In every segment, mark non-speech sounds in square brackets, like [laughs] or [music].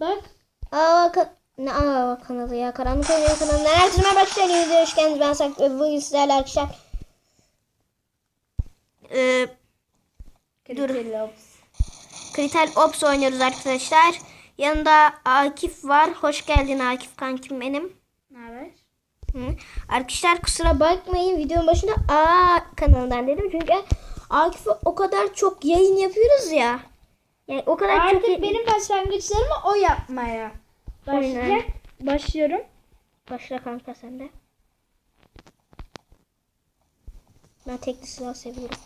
Bak. Aa, ka ne aa kanalı ya? Karanlık kanalından herkese merhaba arkadaşlar yeni videoya hoş geldiniz. Ben Sak ve bugün sizlerle arkadaşlar ee, dur. Kritel Ops oynuyoruz arkadaşlar. Yanında Akif var. Hoş geldin Akif kankim benim. Ne haber? Hı. Arkadaşlar kusura bakmayın videonun başında aa kanalından dedim. Çünkü Akif'e o kadar çok yayın yapıyoruz ya yani o kadar Artık çok benim başlangıçlarımı o yapmaya. Aynen. Başlayacak. Başlıyorum. Başla kanka sen de. Ben tekli silah seviyorum.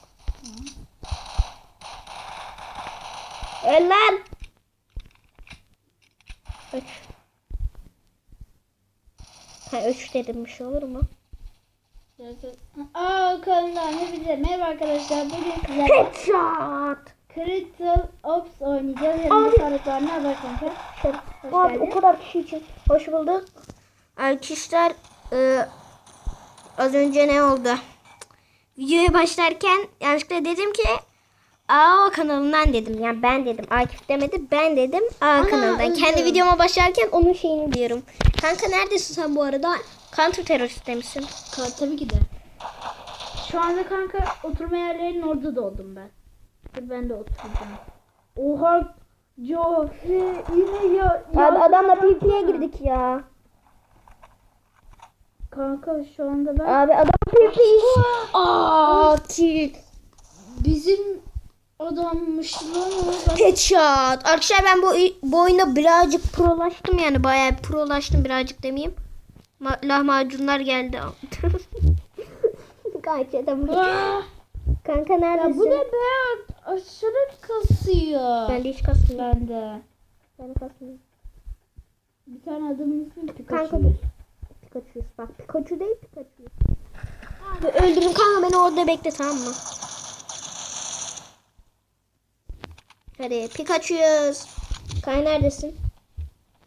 Öl lan. Üç. Ha üç dedim bir şey olur mu? Aa kanalımdan hepinize merhaba arkadaşlar. Bugün [laughs] sizlerle Headshot. Crystal Ops oynayacağız. Yanımda Faruk var. Ne haber kanka? Hoş Abi geldin. o kadar kişi için. Hoş bulduk. Arkadaşlar e, az önce ne oldu? Videoya başlarken yanlışlıkla dedim ki Aa kanalından dedim. Yani ben dedim. Akif demedi. Ben dedim. Aa kanalından. özür Kendi videoma başlarken onun şeyini diyorum. Kanka neredesin sen bu arada? Counter terörist? Ka- tabii ki de. Şu anda kanka oturma yerlerinin orada doğdum ben. Dur ben de oturacağım. Oha. Jofi yine ya. Abi ya- adamla PvP'ye girdik ya. Kanka şu anda ben Abi adam PvP'yi. Aa tilt. bizim adammış lan o. Headshot. Arkadaşlar ben bu, bu oyunda birazcık prolaştım yani bayağı prolaştım birazcık demeyeyim. Ma- lahmacunlar geldi. [laughs] Kaçırdım. Aa, Kanka ya neredesin? bu ne be? Aşırı kasıyor. Ben hiç kasmıyorum. Ben de. Ben kasmıyorum. Bir tane adamın ismi Kanka Pikachu. bu. Pikachu. Bak Pikachu değil Pikachu. Abi öldürün kanka beni orada bekle tamam mı? Hadi Pikachu'yuz. Kay neredesin?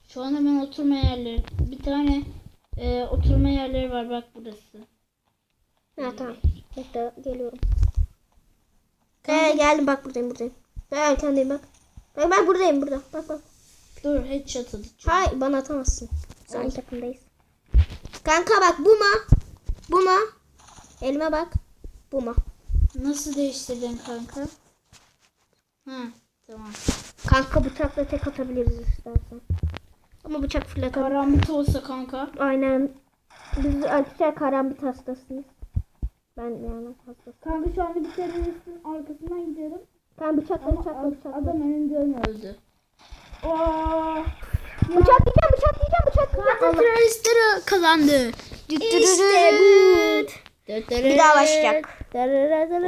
Şu an hemen oturma yerleri. Bir tane e, oturma yerleri var bak burası. Ha tamam. Bekle geliyorum. Kaya geldim bak buradayım buradayım. Kaya arkandayım bak. Bak ben buradayım burada. Bak bak. Dur headshot atacağım. Hayır bana atamazsın. Biz aynı takımdayız. Kanka bak bu mu? Bu mu? Elime bak. Bu mu? Nasıl değiştirdin kanka? Ha tamam. Kanka bıçakla tek atabiliriz istersen. Ama bıçak fırlatalım. Karambit olsa kanka. Aynen. Biz arkadaşlar karambit hastasıyız. Ben yani hastasıyım. Kanka şu anda bir teröristin arkasından gidiyorum. Ben bıçakla Ama bıçakla ad- bıçakla. adam önümden öldü. Aa, Bıçak yiyeceğim bıçak yiyeceğim bıçak yiyeceğim. Allah. teröristleri kazandı. İşte bu. Bir daha başlayacak.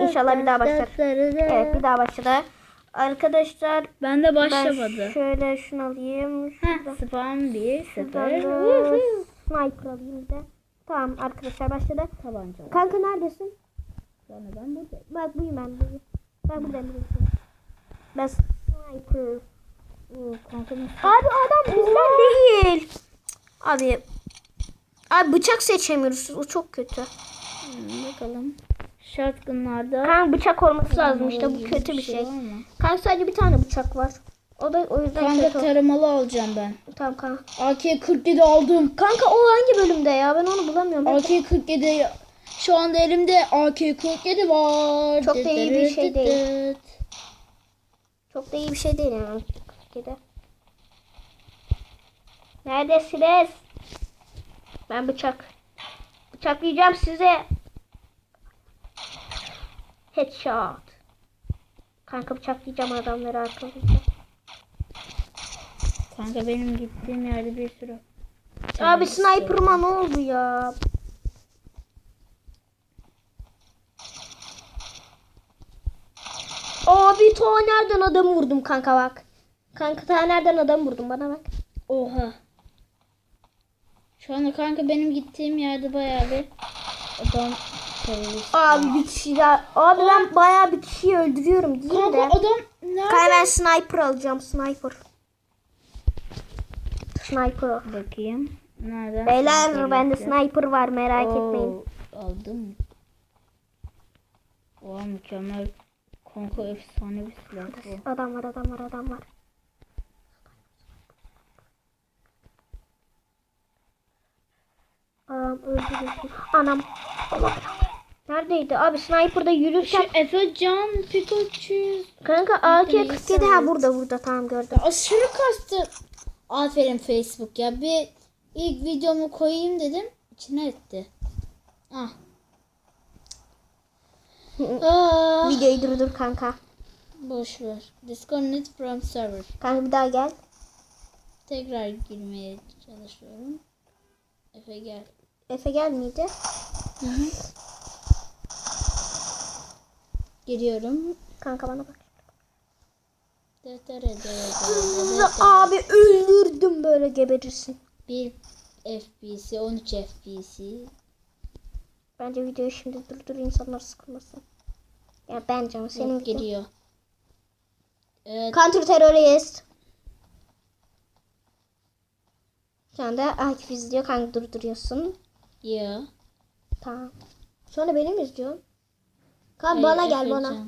İnşallah bir daha başlar. Evet bir daha başladı. Arkadaşlar Ben de ben başlamadı. şöyle şunu alayım. Heh, spam bir sıfır. sniper alayım bir de. Tamam arkadaşlar başladı. Tabanca. Kanka neredesin? Yani ben buradayım. Bak buyum ben buyum. Ben buradayım buradayım. Ben sniper. Kanka? Abi adam bizden değil. Abi. Abi bıçak seçemiyoruz. O çok kötü. Hmm, bakalım. Shotgunlarda. Kanka bıçak olması lazım işte bu kötü bir şey. mı? Kanka sadece bir tane bıçak var. O da o yüzden Kanka kötü. taramalı alacağım ben. Tamam kanka. AK-47 aldım. Kanka o hangi bölümde ya? Ben onu bulamıyorum. Ben- AK-47 şu anda elimde AK-47 var. Çok da iyi bir şey değil. Çok da iyi bir şey değil yani. Kedi. Neredesiniz? Ben bıçak. Bıçaklayacağım size. Headshot. Kanka bıçaklayacağım adamları arkadaşlar. Kanka benim gittiğim yerde bir sürü. Abi sniper'ıma ne oldu ya? Abi ta nereden adam vurdum kanka bak. Kanka ta nereden adam vurdum bana bak. Oha. Şu anda kanka benim gittiğim yerde bayağı bir adam. Abi bir kişi daha. Abi ben bayağı bir kişiyi öldürüyorum değil Kanka de. adam nerede? Kanka ben sniper alacağım sniper. Sniper. Bakayım. Nereden? Beyler bende sniper var merak Oo, etmeyin. Aldım. Oha mükemmel. Kanka efsane bir silah bu. Adam var adam var adam var. Adam öldürüyorsun. Anam. Neredeydi? Abi sniper'da yürürken... Şu Efe Can Pikachu. Kanka AK-47 ha burada burada tamam gördüm. Aşırı kastı. Aferin Facebook ya. Bir ilk videomu koyayım dedim. İçine etti. Ah. [laughs] ah. Videoyu durdur kanka. Boş ver. Disconnect from server. Kanka bir daha gel. Tekrar girmeye çalışıyorum. Efe gel. Efe gelmeydi. Giriyorum. Kanka bana bak. Abi öldürdüm böyle geberirsin. 1 FPS, 13 FPS. Bence videoyu şimdi durdur insanlar sıkılmasın. Ya bence ama senin Yok, giriyor. Evet. Counter terörist. Şu anda Akif izliyor. Kanka durduruyorsun. Ya. Tamam. Sonra beni mi izliyorsun? Kanka bana gel bana.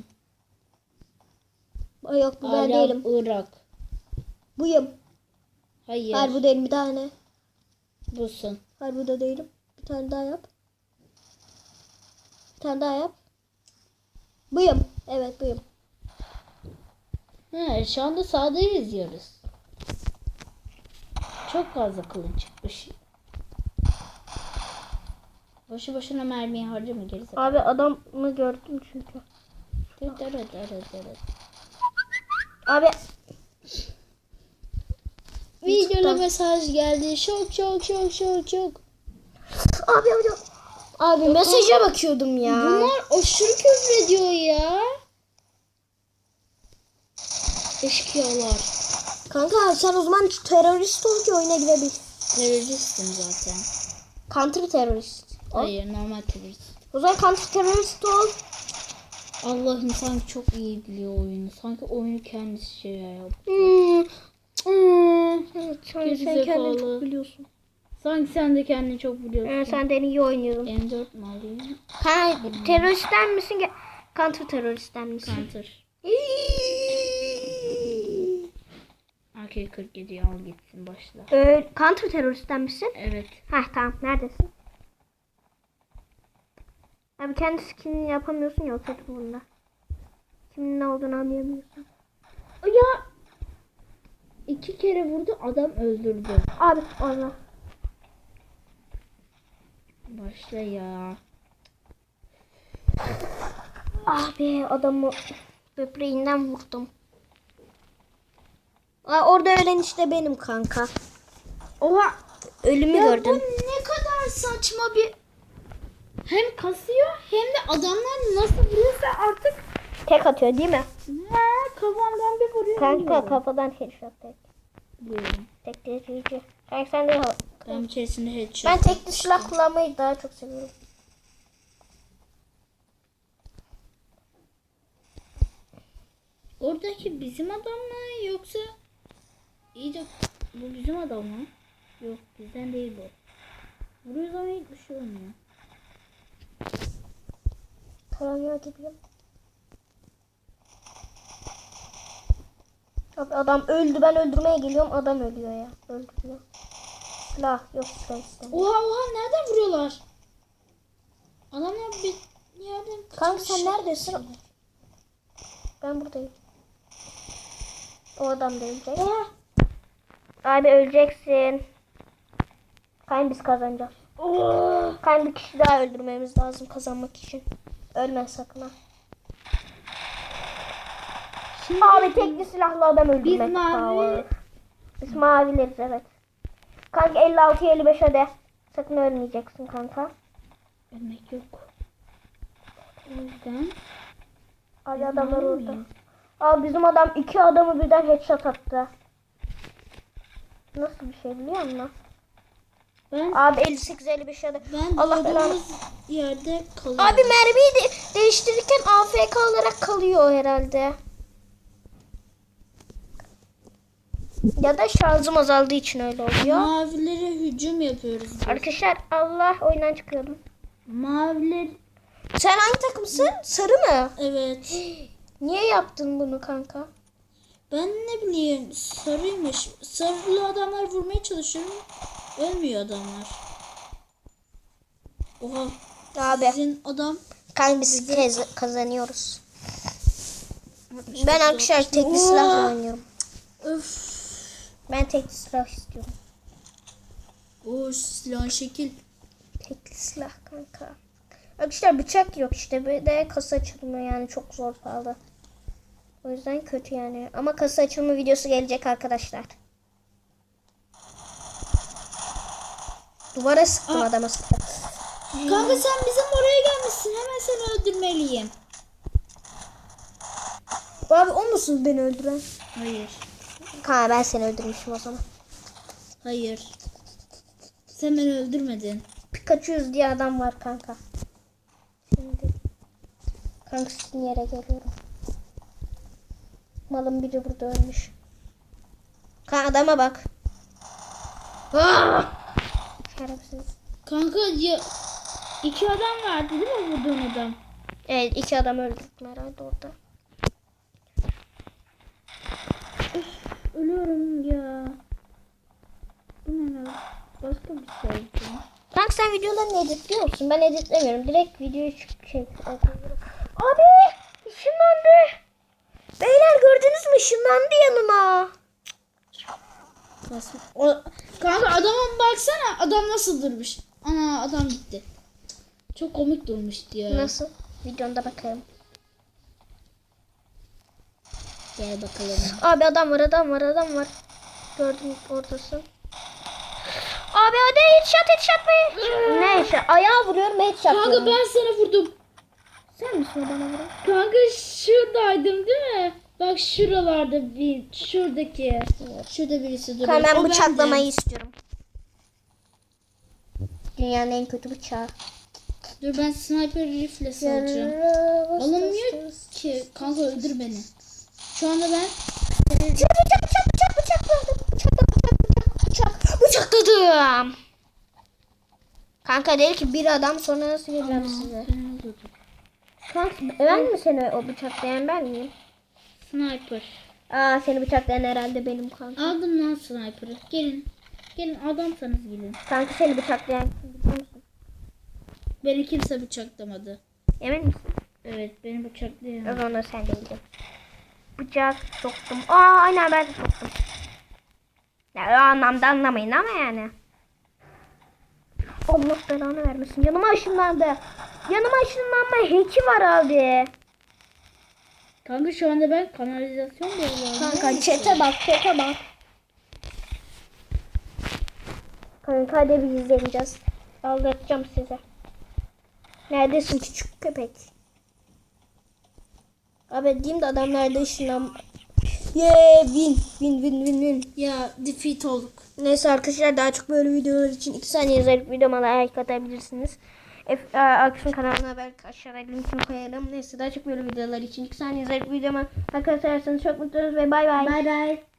Yok bu ben Arap, değilim. Irak. Buyum. Hayır. Hayır bu değilim bir tane. Busun. Hayır bu da değilim. Bir tane daha yap. Bir tane daha yap. Buyum. Evet buyum. He, şu anda sağda izliyoruz. Çok fazla kılın çıkmış. Boşu boşuna mermiyi harcama gerizekalı. Abi adamı gördüm çünkü. Dere, dere, dere, dere. Abi Videoda mesaj geldi. Şok şok şok şok şok. abi abi. Abi mesaja bakıyordum ya. Bunlar aşırı küfür ediyor ya. Eşkıyalar. Kanka sen o zaman terörist ol ki oyuna girebil. Teröristim zaten. Counter terörist. Hayır normal terörist. O zaman counter terörist ol. Allah'ım sanki çok iyi biliyor oyunu. Sanki oyunu kendisi şey yap. Hmm. Hmm. Evet, sen, sen kendini çok biliyorsun. Sanki sen de kendini çok biliyorsun. Evet, sen de en iyi oynuyordun. M4 mi alayım? Ha, teröristten misin? Counter teröristten misin? Counter. AK-47 al gitsin başla. Ee, counter teröristten misin? Evet. Heh tamam neredesin? Abi kendi skinini yapamıyorsun ya o kötü bunda. Kimin ne olduğunu anlayamıyorsun. Ya iki kere vurdu adam öldürdü. Abi orada. Başla ya. Abi adamı böbreğinden vurdum. Aa, orada ölen işte benim kanka. Oha. Ölümü Ya bu gördüm. ne kadar saçma bir hem kasıyor hem de adamlar nasıl vuruyorsa artık Tek atıyor değil mi? ha, kafamdan bir vuruyor. Kanka kafadan headshot tek. Biliyorum. Tek de Kanka sen de Ben içerisinde headshot. Ben tekli silah kullanmayı daha çok seviyorum. Oradaki bizim adam mı yoksa iyi de bu bizim adam mı? Yok bizden değil bu. Vuruyor ama hiçbir şey olmuyor. Karanlığa gidiyorum. Abi adam öldü ben öldürmeye geliyorum adam ölüyor ya. Öldürüyor. Silah yok silah istemiyorum. Oha oha nereden vuruyorlar? Adamlar bir yerden Kanka sen neredesin? Ben buradayım. O adam da ölecek. Oha. Abi öleceksin. Kanka biz kazanacağız. Oha. Kanka bir kişi daha öldürmemiz lazım kazanmak için. Ölme sakın ha. Şimdi Abi tekli silahlı adam öldürmek. Biz mavi-. Biz mavileriz evet. Kanka 56 55 hadi. Sakın ölmeyeceksin kanka. ölmek yok. O yüzden Abi adamlar orada. Abi bizim adam iki adamı birden headshot attı. Nasıl bir şey biliyor musun? Ben Abi 58 55 hadi. ben Allah belanı. yerde kalıyorum. Abi mermiyi de değiştirirken AFK olarak kalıyor herhalde. Ya da şarjım azaldığı için öyle oluyor. Mavilere hücum yapıyoruz. biz. Arkadaşlar Allah oyundan çıkıyordum. Maviler Sen hangi takımsın? Sarı mı? evet. [gasps] Niye yaptın bunu kanka? Ben ne bileyim sarıymış. Sarılı adamlar vurmaya çalışıyorum. Ölmüyor adamlar. Oha. Abi Sizin adam. kanka biz kazanıyoruz. Ben arkadaşlar tekli silahla oynuyorum. Öf. Ben tekli silah istiyorum. O silahın şekil. Tekli silah kanka. Arkadaşlar bıçak yok işte. Bir de kasa açılımı yani çok zor pahalı. O yüzden kötü yani. Ama kasa açılımı videosu gelecek arkadaşlar. Duvara sıktım Aa. adama sıktım. Kanka sen bizim oraya gelmişsin. Hemen seni öldürmeliyim. Abi o musun beni öldüren? Hayır. Ha ben seni öldürmüşüm o zaman. Hayır. Sen beni öldürmedin. Pikachu'yuz diye adam var kanka. Şimdi. Kanka sizin yere geliyorum. Malın biri burada ölmüş. Kanka adama bak. Ah! Şerefsiz. Kanka ya iki adam vardı değil mi vurduğun adam? Evet iki adam öldürdüm herhalde orada. Ölüyorum ya. Bu ne lan? Başka bir şey. Kanka sen videolarını editliyor musun? Ben editlemiyorum. Direkt videoyu şey atıyorum. Abi ışınlandı. Beyler gördünüz mü? Işınlandı yanıma. Nasıl? O, kanka adama baksana. Adam nasıl durmuş? Ana adam gitti. Çok komik durmuştu ya. Nasıl? Videonda bakalım. Gel bakalım. Abi adam var adam var adam var. Gördüm oradasın. Abi hadi headshot headshot be. Neyse ayağa vuruyorum headshot Kanka diyorum. ben seni vurdum. Sen misin o bana vuran? Kanka şuradaydım değil mi? Bak şuralarda bir şuradaki. Şurada birisi duruyor. Kanka ben O bıçaklamayı bendim. istiyorum. Dünyanın en kötü bıçağı. Dur ben sniper rifle salacağım. Alınmıyor ki. Kanka öldür beni. Şu anda ben Bıçak bıçak bıçak bıçak bıçakladım. Bıçak bıçak bıçak bıçak. Bıçakladım. Kanka dedi ki bir adam sonra nasıl gireceğim size? Kanka ben mi seni o bıçaklayan ben miyim? Sniper. Aa seni bıçaklayan herhalde benim kanka. Aldım lan sniper'ı. Gelin. Gelin adamsanız gelin. Kanka seni bıçaklayan? Beni kimse bıçaklamadı. Emin misin? Evet beni O bıçaklayan. zaman sen değildin. Bıçak soktum. Aa aynen ben de soktum. Ya o anlamda anlamayın ama yani. Allah belanı vermesin. Yanıma ışınlandı. Yanıma ışınlanma heki var abi. Kanka şu anda ben kanalizasyon borularına. Kanka çete bak çete bak. Kanka hadi biz izleyeceğiz. Aldıracağım size. Neredesin küçük köpek? Abi diyeyim de adam nerede ışınlan... Yeah, win, win, win, win, win. Ya defeat olduk. Neyse arkadaşlar daha çok böyle videolar için 2 saniye yazarıp videoma like atabilirsiniz. F, Aksın kanalına belki aşağıda linkini koyarım. Neyse daha çok böyle videolar için 2 saniye yazarıp videoma atarsanız çok mutlu oluruz ve bay bay. Bay bay.